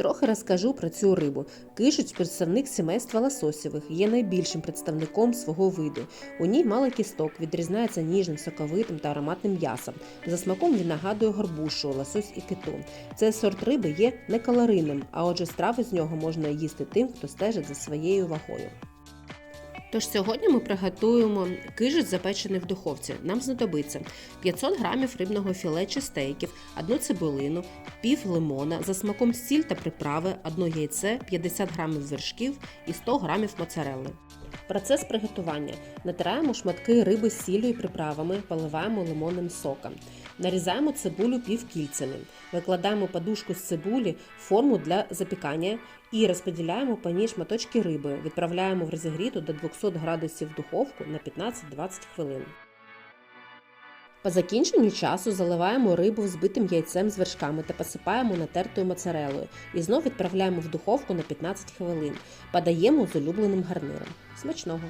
Трохи розкажу про цю рибу. Кишуть представник сімейства лососєвих, є найбільшим представником свого виду. У ній мало кісток, відрізняється ніжним, соковитим та ароматним м'ясом. За смаком він нагадує горбушу, лосось і киту. Цей сорт риби є некалорийним, а отже, страви з нього можна їсти тим, хто стежить за своєю вагою. Тож сьогодні ми приготуємо кижу запечений в духовці. Нам знадобиться 500 грамів рибного філе чи стейків, одну цибулину, пів лимона, за смаком сіль та приправи, одно яйце, 50 грамів вершків і 100 грамів моцарелли. Процес приготування. Натираємо шматки риби з сіллю і приправами, поливаємо лимонним соком. Нарізаємо цибулю півкільцями. Викладаємо подушку з цибулі в форму для запікання і розподіляємо по ній шматочки риби. Відправляємо в розігріту до 200 градусів духовку на 15-20 хвилин. По закінченню часу заливаємо рибу взбитим яйцем з вершками та посипаємо натертою моцарелою і знов відправляємо в духовку на 15 хвилин. Подаємо з улюбленим гарниром. Смачного!